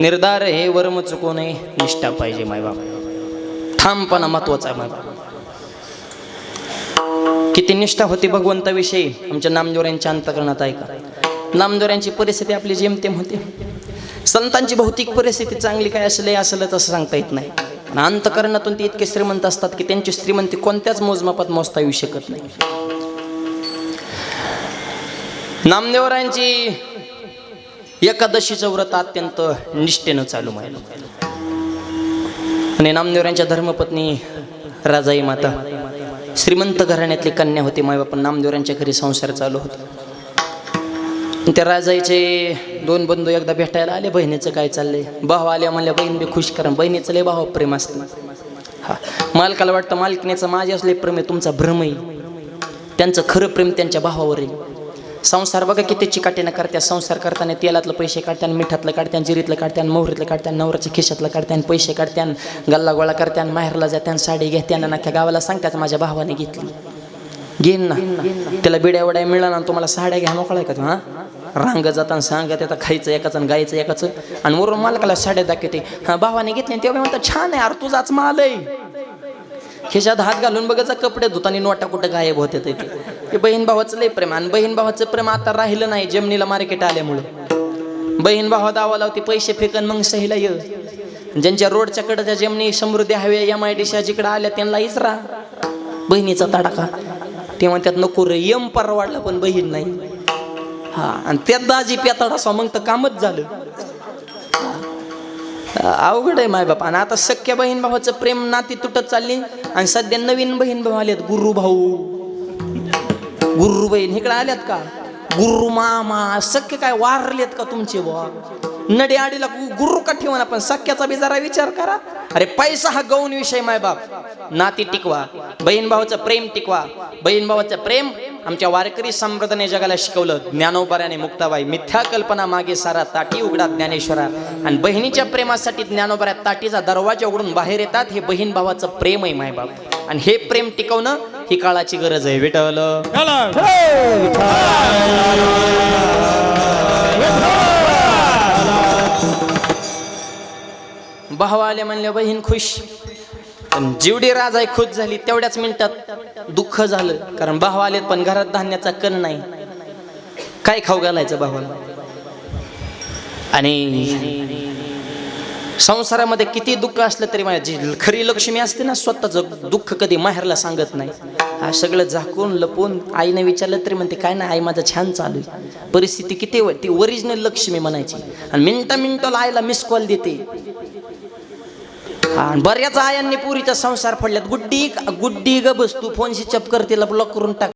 निर्धार हे वर्म चुकू नये निष्ठा पाहिजे मायबाप ठामपणा महत्त्वाचा आहे मायबाप किती निष्ठा होती भगवंताविषयी. आमच्या नामदोऱ्यांच्या अंतकरणात आहे का नामदोऱ्यांची परिस्थिती आपली जेमतेम होती. संतांची भौतिक परिस्थिती चांगली काय असले असलं तसं सांगता येत नाही. आणि अंतकरणातून ते इतके श्रीमंत असतात की त्यांची श्रीमंती कोणत्याच मोजमापात मोजता येऊ शकत नाही. नामदेवरांची एकादशीचं व्रत अत्यंत निष्ठेनं चालू माहिती आणि नामदेवरांच्या धर्मपत्नी राजाई माता श्रीमंत घराण्यातली कन्या होती मायबाप नामदेवरांच्या घरी संसार चालू होता. त्या राजाईचे दोन बंधू एकदा भेटायला आले बहिणीचं काय चाललंय? भाव आल्या म्हणल्या बहीण बी खुश करा बहिणीचं लय भाव प्रेम असतं. हा मालकाला वाटतं मालकिनीचं माझे असले प्रेम आहे तुमचा भ्रम आहे त्यांचं खरं प्रेम त्यांच्या भावावर आहे. संसार बघा किती चिकाटीनं करत्या संसार करताना तेलातलं पैसे काढत्यान मिठातलं काढत्यान जिरीतलं काढत्यान मोहरीतलं काढत्यान नवऱ्याच्या खिशातलं काढत्यान पैसे काढत्यान गल्ला गोळा करत्यान माहेरला जात्यान साडी घेत्यान ना त्या गावाला सांगतात माझ्या भावाने घेतली. घेईन ना. त्याला बिड्या वड्या मिळाला ना तुम्हाला साड्या घ्या मोकळा का तू हा? रांग जाताना सांगा त्यात खायचं एकाचं आणि गायचं एकाचं. आणि वरून मालकाला साड्या दाखवते. हा भावाने घेतली आणि तेव्हा म्हणतात छान आहे अरे तुझाच माल आहे. खिशात हात घालून बघायचा कपडे धुताना नोटा कुठं गायब होते ते की बहीण भावाचं लय प्रेम आणि बहीण भावाचं प्रेम आता राहिलं नाही जमिनीला मार्केट आल्यामुळं. बहीण भावा दावा लावते पैसे फेकन मग सहीला ये. ज्यांच्या रोडच्या कडच्या जमिनी समृद्धी हवे एम आय डी जिकडे आल्या त्यांना इचरा बहिणीचा तडाखा. ते म्हणतात नको रे यम परवाडला पण बहीण नाही. हा आणि त्यात दाजी पेताड असा मग तर कामच झालं. अवघड आहे माय बाप. आणि आता सख्या बहीण भावाचं प्रेम नाती तुटत चालली आणि सध्या नवीन बहीण भाऊ आलेत गुरु भाऊ गुरु इकडे आल्यात का? गुरु मामा सख्य काय वारलेत का तुमचे बुवा? नडी आडीला गुरु का ठेवून पण सख्याचा बी जरा विचार करा. अरे पैसा हा गौण विषय माय बाप. नाती टिकवा. बहीण भावाचं प्रेम टिकवा. बहीण भावाचं प्रेम आमच्या वारकरी संप्रदायाने जगाला शिकवलं. ज्ञानोबाऱ्याने मुक्ताबाई मिथ्या कल्पना मागे सारा ताटी उघडा ज्ञानेश्वरा. आणि बहिणीच्या प्रेमासाठी ज्ञानोबाऱ्या ताटीचा दरवाजा उघडून बाहेर येतात. हे बहीण भावाचं प्रेम आहे मायबाप आणि हे प्रेम टिकवणं ही काळाची गरज आहे विठवल भाव आले म्हणले बहीण खुश. पण जेवढी राज आहे खुश झाली तेवढ्याच मिनिटात दुःख झालं. कारण भाव आलेत पण घरात धान्याचा कण नाही. काय खाऊ घालायचं भावाला? आणि संसारामध्ये किती दुःख असलं तरी माझी खरी लक्ष्मी असते ना स्वतःचं दुःख कधी माहेरला सांगत नाही. हा सगळं झाकून लपून आईने विचारलं तरी म्हणते काय नाही आई माझं छान चालू आहे. परिस्थिती किती व- ती ओरिजिनल लक्ष्मी म्हणायची. आणि मिनटा मिनटाला आईला मिस कॉल देते. आणि बऱ्याच आयांनी पुरीचा संसार फडल्यात. गुड्डी गुड्डी ग बस तू फोनशी चपकर तिला ब्लॉक करून टाक.